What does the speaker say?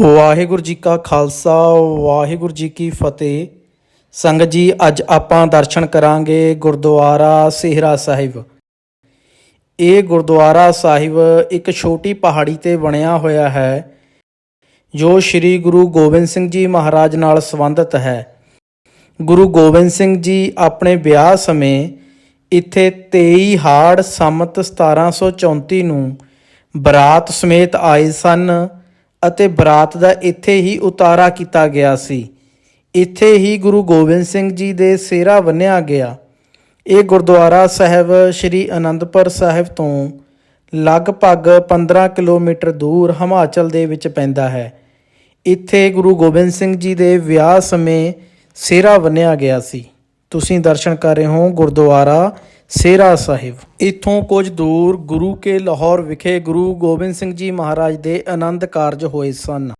ਵਾਹਿਗੁਰੂ ਜੀ ਕਾ ਖਾਲਸਾ, ਵਾਹਿਗੁਰੂ ਜੀ ਕੀ ਫਤਿਹ। ਸੰਗਤ ਜੀ, ਅੱਜ ਆਪਾਂ ਦਰਸ਼ਨ ਕਰਾਂਗੇ ਗੁਰਦੁਆਰਾ ਸਿਹਰਾ ਸਾਹਿਬ। ਇਹ ਗੁਰਦੁਆਰਾ ਸਾਹਿਬ ਇੱਕ ਛੋਟੀ ਪਹਾੜੀ ਤੇ ਬਣਿਆ ਹੋਇਆ ਹੈ, ਜੋ ਸ੍ਰੀ ਗੁਰੂ ਗੋਬਿੰਦ ਸਿੰਘ ਜੀ ਮਹਾਰਾਜ ਨਾਲ ਸੰਬੰਧਿਤ ਹੈ। ਗੁਰੂ ਗੋਬਿੰਦ ਸਿੰਘ ਜੀ ਆਪਣੇ ਵਿਆਹ ਸਮੇਂ ਇੱਥੇ 23 ਹਾੜ ਸੰਮਤ 1734 ਨੂੰ ਬਰਾਤ ਸਮੇਤ ਆਏ ਸਨ। ਅਤੇ ਬਰਾਤ ਦਾ ਇੱਥੇ ਹੀ ਉਤਾਰਾ ਕੀਤਾ ਗਿਆ ਸੀ। ਇੱਥੇ ਹੀ ਗੁਰੂ ਗੋਬਿੰਦ ਸਿੰਘ ਜੀ ਦੇ ਸਿਹਰਾ ਬੰਨਿਆ ਗਿਆ। ਇਹ ਗੁਰਦੁਆਰਾ ਸਾਹਿਬ ਸ੍ਰੀ ਅਨੰਦਪੁਰ ਸਾਹਿਬ ਤੋਂ ਲਗਭਗ 15 ਕਿਲੋਮੀਟਰ ਦੂਰ ਹਿਮਾਚਲ ਦੇ ਵਿੱਚ ਪੈਂਦਾ ਹੈ। ਇੱਥੇ ਗੁਰੂ ਗੋਬਿੰਦ ਸਿੰਘ ਜੀ ਦੇ ਵਿਆਹ ਸਮੇਂ ਸਿਹਰਾ ਬੰਨਿਆ ਗਿਆ ਸੀ। ਤੁਸੀਂ ਦਰਸ਼ਨ ਕਰ ਰਹੇ ਹੋ ਗੁਰਦੁਆਰਾ ਸੇਰਾ ਸਾਹਿਬ। ਇੱਥੋਂ ਕੁਝ ਦੂਰ ਗੁਰੂ ਕੇ ਲਾਹੌਰ ਵਿਖੇ ਗੁਰੂ ਗੋਬਿੰਦ ਸਿੰਘ ਜੀ ਮਹਾਰਾਜ ਦੇ ਆਨੰਦ ਕਾਰਜ ਹੋਏ ਸਨ।